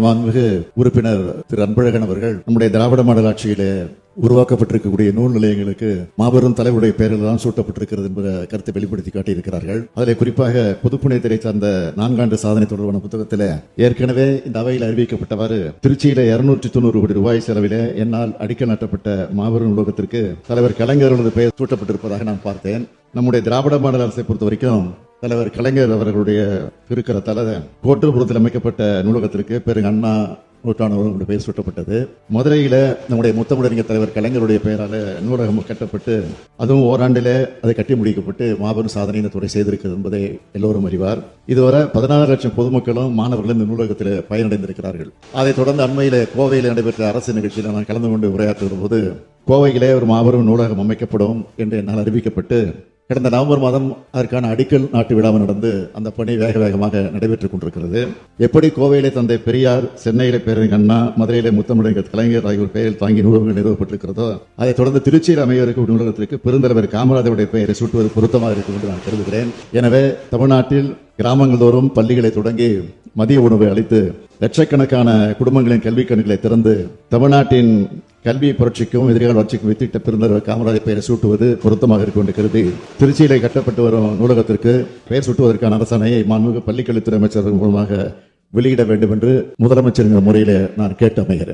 மாண்புமிகு உறுப்பினர் திரு அன்பழகன் அவர்கள் நம்முடைய திராவிட மாடல் உருவாக்கப்பட்டிருக்கக்கூடிய நூல் நிலையங்களுக்கு மாபெரும் தலைவருடைய பெயரில் தான் சூட்டப்பட்டிருக்கிறது என்ற கருத்தை வெளிப்படுத்தி காட்டியிருக்கிறார்கள். அதில் குறிப்பாக பொதுப்புணைத்துறை சார்ந்த நான்காண்டு சாதனை தொடர்பான புத்தகத்தில் ஏற்கனவே இந்த அவையில் அறிவிக்கப்பட்டவாறு திருச்சியில இருநூற்றி தொண்ணூறு கோடி ரூபாய் செலவில் என்னால் அடிக்கல் நாட்டப்பட்ட மாபெரும் நூலகத்திற்கு தலைவர் கலைஞர்களது பெயர் சூட்டப்பட்டிருப்பதாக நான் பார்த்தேன். நம்முடைய திராவிட மாநில அரசை பொறுத்த வரைக்கும் தலைவர் கலைஞர் அவர்களுடைய திருக்கரத்தால கோட்டூர்புரத்தில் அமைக்கப்பட்ட நூலகத்திற்கு பெருங்க அண்ணா நூற்றாண்டு பெயர் சூட்டப்பட்டது. மதுரையில நம்முடைய முத்தமிழறிஞர் தலைவர் கலைஞருடைய பெயரால நூலகம் கட்டப்பட்டு அதுவும் ஓராண்டிலே அதை கட்டி முடிக்கப்பட்டு மாபெரும் சாதனை இந்த துறை செய்திருக்கிறது என்பதை எல்லோரும் அறிவார். இதுவரை பதினாறு லட்சம் பொதுமக்களும் மாணவர்களும் இந்த நூலகத்தில் பயனடைந்திருக்கிறார்கள். அதைத் தொடர்ந்து அண்மையில கோவையில் நடைபெற்ற அரசு நிகழ்ச்சியில் நான் கலந்து கொண்டு உரையாற்றுகிற போது கோவையிலே ஒரு மாபெரும் நூலகம் அமைக்கப்படும் என்று என்னால் அறிவிக்கப்பட்டு கடந்த நவம்பர் மாதம் அதற்கான அடிக்கல் நாட்டு விழாவை நடந்து அந்த பணி வேக வேகமாக நடைபெற்றுக் கொண்டிருக்கிறது. எப்படி கோவையிலே தந்தை பெரியார் சென்னையிலே பேரறிஞர் அண்ணா மதுரையிலே முத்தமிழர் கலைஞர் ஆகியோர் பெயரில் தாங்கி நூலகங்கள் நிறுவப்பட்டிருக்கிறதோ அதைத் தொடர்ந்து திருச்சியில் அமைய இருக்கும் நூலகத்திற்கு பெருந்தலைவர் காமராஜருடைய பெயரை சூட்டுவது பொருத்தமாக இருக்கும் என்று நான் கருதுகிறேன். எனவே தமிழ்நாட்டில் கிராமங்கள் தோறும் பள்ளிகளை தொடங்கி மதிய உணவை அளித்து லட்சக்கணக்கான குடும்பங்களின் கல்வி கணக்குகளை திறந்து தமிழ்நாட்டின் கல்வி புரட்சிக்கும் எதிர்கால வளர்ச்சிக்கும் வித்திட்ட பெருந்தர் காமராஜர் பெயரை சூட்டுவது பொருத்தமாக இருக்கும் என்று கருதி திருச்சியிலே கட்டப்பட்டு வரும் நூலகத்திற்கு பெயர் சூட்டுவதற்கான அரசாணையை மாண்புமிகு பள்ளிக்கல்வித்துறை அமைச்சர்கள் மூலமாக வெளியிட வேண்டும் என்று முதலமைச்சர் என்கிற முறையிலே நான் கேட்டு அமைகிறேன்.